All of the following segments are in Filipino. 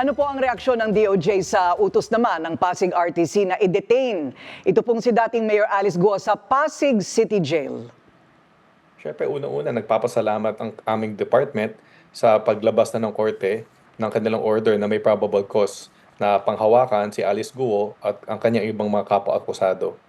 Ano po ang reaksyon ng DOJ sa utos naman ng Pasig RTC na i-detain? Ito pong si dating Mayor Alice Guo sa Pasig City Jail. Siyempre, unang-una, nagpapasalamat ang aming department sa paglabas na ng korte ng kanilang order na may probable cause na panghawakan si Alice Guo at ang kanyang ibang mga kapwa-akusado.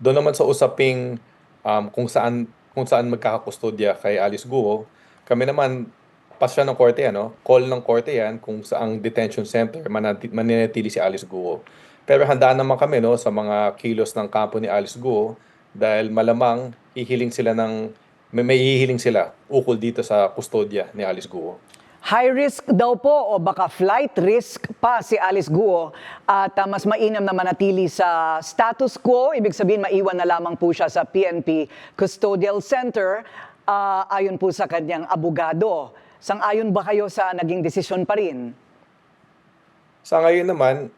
Doon naman sa usaping um, kung saan kung saan magkakakustodya kay Alice Guo, kami naman pasya ng korte ano, call ng korte yan kung saang detention center manati- maninatili si Alice Guo. Pero handaan naman kami no sa mga kilos ng kampo ni Alice Guo dahil malamang ihiling sila ng may, may hihiling sila ukol dito sa kustodya ni Alice Guo. High risk daw po o baka flight risk pa si Alice Guo at ah, mas mainam na manatili sa status quo, ibig sabihin maiwan na lamang po siya sa PNP Custodial Center ah, ayon po sa kanyang abogado. Sang-ayon ba kayo sa naging desisyon pa rin? Sa ngayon naman,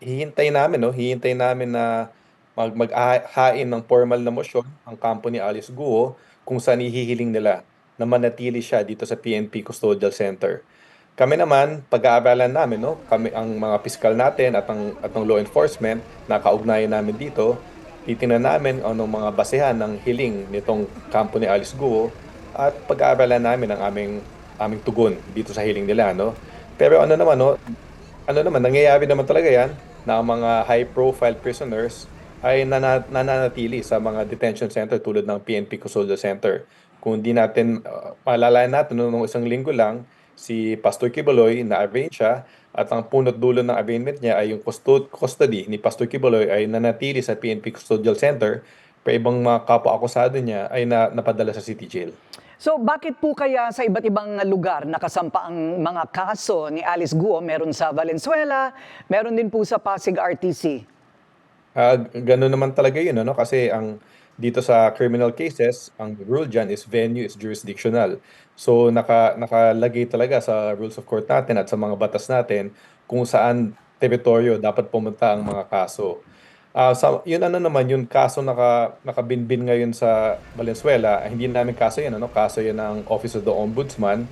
hihintay namin, no? Hihintay namin na mag maghain ng formal na motion ang kampo ni Alice Guo kung saan ihihiling nila na manatili siya dito sa PNP Custodial Center. Kami naman, pag-aaralan namin, no? Kami ang mga piskal natin at ang at ang law enforcement na kaugnayan namin dito, titingnan namin anong mga basehan ng hiling nitong kampo ni Alice Guo at pag-aaralan namin ang aming aming tugon dito sa hiling nila, no? Pero ano naman, no? ano naman, nangyayari naman talaga yan na ang mga high-profile prisoners ay nana- nananatili sa mga detention center tulad ng PNP Custodial Center. Kung di natin, uh, maalalayan natin, noong isang linggo lang, si Pastor Kibaloy na-arrange siya at ang punot dulo ng arraignment niya ay yung custod- custody ni Pastor Kibaloy ay nanatili sa PNP Custodial Center pero ibang mga kapwa-akusado niya ay na, napadala sa City Jail. So bakit po kaya sa iba't ibang lugar nakasampa ang mga kaso ni Alice Guo? Meron sa Valenzuela, meron din po sa Pasig RTC. Ah, ganun naman talaga yun, ano? Kasi ang dito sa criminal cases, ang rule dyan is venue is jurisdictional. So naka, nakalagay talaga sa rules of court natin at sa mga batas natin kung saan teritoryo dapat pumunta ang mga kaso. Ah, sa, yun ano naman, yung kaso naka, nakabinbin ngayon sa Valenzuela, ah, hindi namin kaso yan, ano? Kaso yan ng Office of the Ombudsman.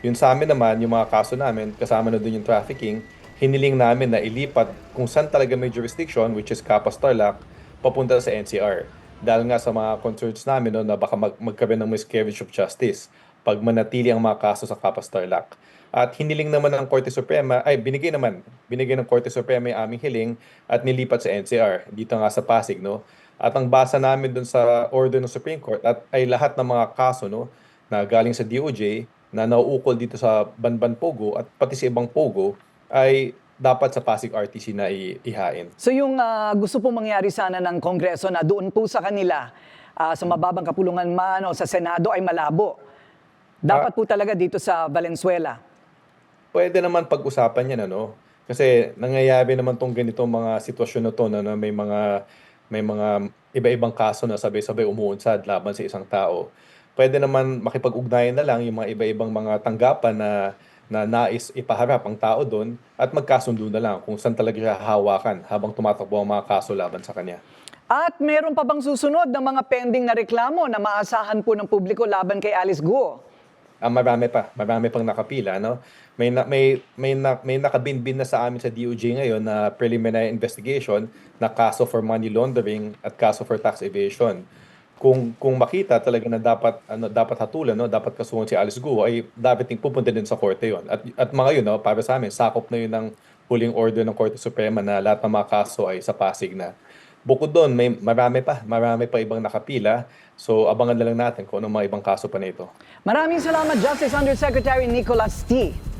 Yun sa amin naman, yung mga kaso namin, kasama na doon yung trafficking, hiniling namin na ilipat kung saan talaga may jurisdiction, which is Capas Tarlac, papunta sa NCR. Dahil nga sa mga concerns namin no, na baka mag magkaroon ng miscarriage of justice pag manatili ang mga kaso sa Capas Tarlac. At hiniling naman ng Korte Suprema, ay binigay naman, binigay ng Korte Suprema yung aming hiling at nilipat sa NCR, dito nga sa Pasig. No? At ang basa namin dun sa order ng Supreme Court at ay lahat ng mga kaso no, na galing sa DOJ na nauukol dito sa Banban Pogo at pati sa ibang Pogo ay dapat sa Pasig RTC na ihain. So yung ah, gusto po mangyari sana ng Kongreso na doon po sa kanila, ah, sa mababang kapulungan man o sa Senado ay malabo. Dapat po talaga dito sa Valenzuela. Pwede naman pag-usapan yan ano kasi nangyayari naman tong ganitong mga sitwasyon na to na, na may mga may mga iba-ibang kaso na sabay-sabay umuunsad laban sa isang tao. Pwede naman makipag-ugnayan na lang yung mga iba-ibang mga tanggapan na na nais ipaharap ang tao doon at magkasundo na lang kung saan talaga siya hahawakan habang tumatakbo ang mga kaso laban sa kanya. At meron pa bang susunod ng mga pending na reklamo na maasahan po ng publiko laban kay Alice Guo? Ah, marami pa, marami pang nakapila, no? May na, may may na, may nakabinbin na sa amin sa DOJ ngayon na preliminary investigation na kaso for money laundering at kaso for tax evasion. Kung kung makita talaga na dapat ano dapat hatulan, no, dapat kasuhan si Alice Guo ay dapat ting pupunta din sa korte 'yon. At at mga 'yun, no, para sa amin, sakop na 'yun ng huling order ng Korte Suprema na lahat ng mga kaso ay sa Pasig na. Bukod doon, may marami pa, marami pa ibang nakapila. So abangan na lang natin kung anong mga ibang kaso pa nito. Maraming salamat Justice Undersecretary Nicholas T.